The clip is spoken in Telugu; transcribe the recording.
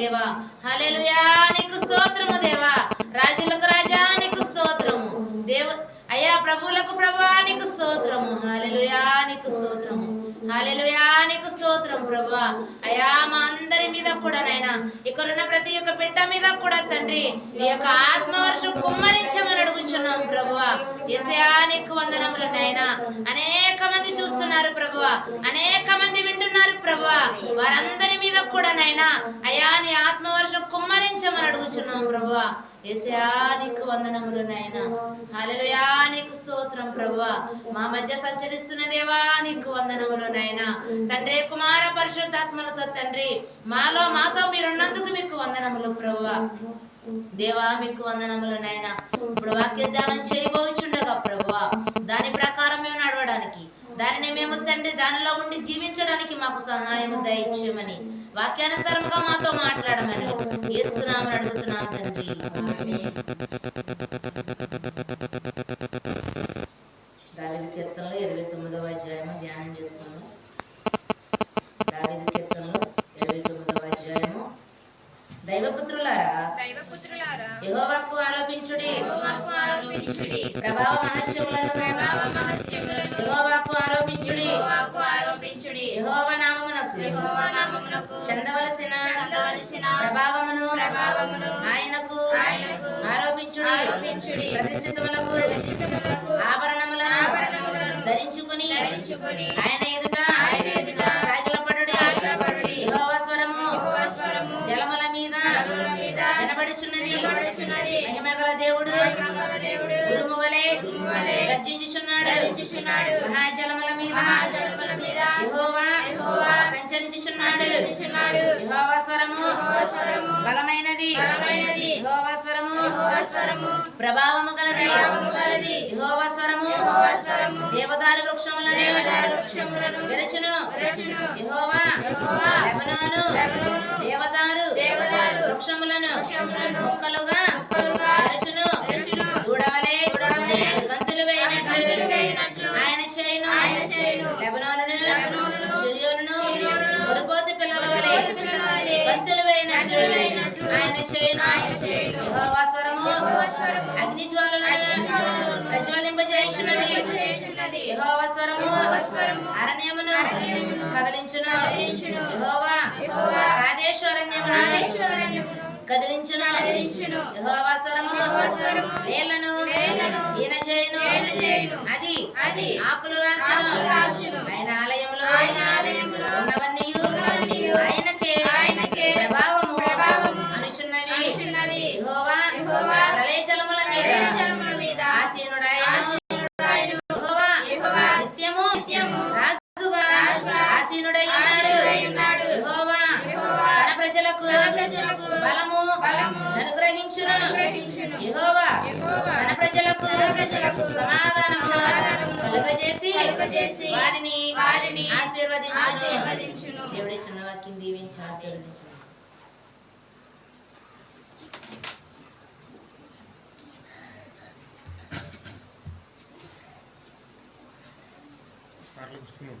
దేవా. హల్లెలూయా. నీకు స్తోత్రము దేవా. రాజులకు రాజా నీకు స్తోత్రము. దేవ అయ్యా ప్రభువులకు ప్రభా నీకు స్తోత్రము. హల్లెలూయా. నీకు స్తోత్రము. హల్లెలూయా. నీకు స్తోత్రం ప్రభా అయ్యా మా కూడా నాయన. ఇక్కడున్న ప్రతి ఒక్క బిడ్డ మీద కూడా తండ్రి నీ యొక్క ఆత్మవర్షం కుమ్మరించమని అడుగుచున్నాం ప్రభువా. ఎసయానికి వందనములు నాయనా. అనేక మంది చూస్తున్నారు ప్రభువా. అనేక మంది వింటున్నారు ప్రభువా. వారందరి మీద కూడా నాయనా. అయా నీ ఆత్మవర్షం కుమ్మరించమని అడుగుచున్నాం ప్రభువ. ఏసయా నీకు వందనములు నాయన. హల్లెలూయా నీకు స్తోత్రం ప్రభువా. మా మధ్య సంచరిస్తున్న దేవా నీకు వందనములు నాయన. తండ్రి కుమార పరిశుద్ధాత్మలతో తండ్రి మాలో మాతో మీరున్నందుకు మీకు వందనములు ప్రభువా. దేవా మీకు వందనములు నాయన. ఇప్పుడు వాక్య ధ్యానం చేయబోచు. దానిలో ఉండి జీవించడానికి మాకు సహాయము దయచేయమని వాక్యానుసారంగా మాతో మాట్లాడమని. ఏస్తున్నామని అడుగుతున్నాం తండ్రి. దావిది కీర్తనలో ఇరవై తొమ్మిదవ అధ్యాయము ధ్యానం చేసుకుందాం. దావిది కీర్తనలో ఇరవై తొమ్మిదవ అధ్యాయము. దైవపుత్రులారా దైవపుత్రులారా యెహోవాకు ఆరోపించుడి. యెహోవాకు ఆరోపించుడి. ప్రభావ మహత్యములను నామమునకు చెందవలసిన చెందవలసిన ప్రభావమును ప్రభావమును ఆయనకు ఆయనకు ఆరోపించుడి ఆరోపించుడి. ప్రతిష్ఠితములకు ఆభరణములను ఆభరణములను ధరించుకుని ధరించుకొని ఆయన ఎదుట ఆయన ఎదుట సాగిలపడుడి సాగిలపడుడి. యెహోవా స్వరము యెహోవా స్వరము జలముల మీద జలముల మీద వినబడుచున్నది వినబడుచున్నది. మహిమగల దేవుడు ఉరుము వలె గర్జించుచున్నాడు. మహాజలముల మీద యెహోవా యెహోవా స్వరము. స్వరము. బలమైనది. బలమైనది. యెహోవా స్వరము. యెహోవా స్వరము. ప్రభావము గలది. ప్రభావము గలది. యెహోవా స్వరము. యెహోవా స్వరము. దేవదారు వృక్షములను దేవదారు వృక్షములను విరచును. విరచును. యెహోవా. యెహోవా. లెబనోను. లెబనోను. దేవదారు. దేవదారు. వృక్షములను వృక్షములను మొక్కలుగా మొక్కలుగా విరచును. విరచును. వేయినట్లు. అగ్ని ప్రజ్వలింపజేయుచున్నది. యెహోవా స్వరము అరణ్యమును కదిలించును. యెహోవా కాదేశ్వరణ్యమును కదిలించును. యెహోవా స్వరము చేయును ఈన చేయును. అది ఆకులు రాల్చును ఆసీనుడై ఆసీనుడై ఉన్నాడు. యెహోవా యెహోవా తన ప్రజలకు తన ప్రజలకు బలము బలము అనుగ్రహించును అనుగ్రహించును. యెహోవా యెహోవా తన ప్రజలకు తన ప్రజలకు సమాధానము సమాధానమును కలుగజేసి కలుగజేసి వారిని వారిని ఆశీర్వదించును ఆశీర్వదించును. దేవుడి చిన్న వాక్యం దీవించి ఆశీర్వదించును పాటలు పుస్తకం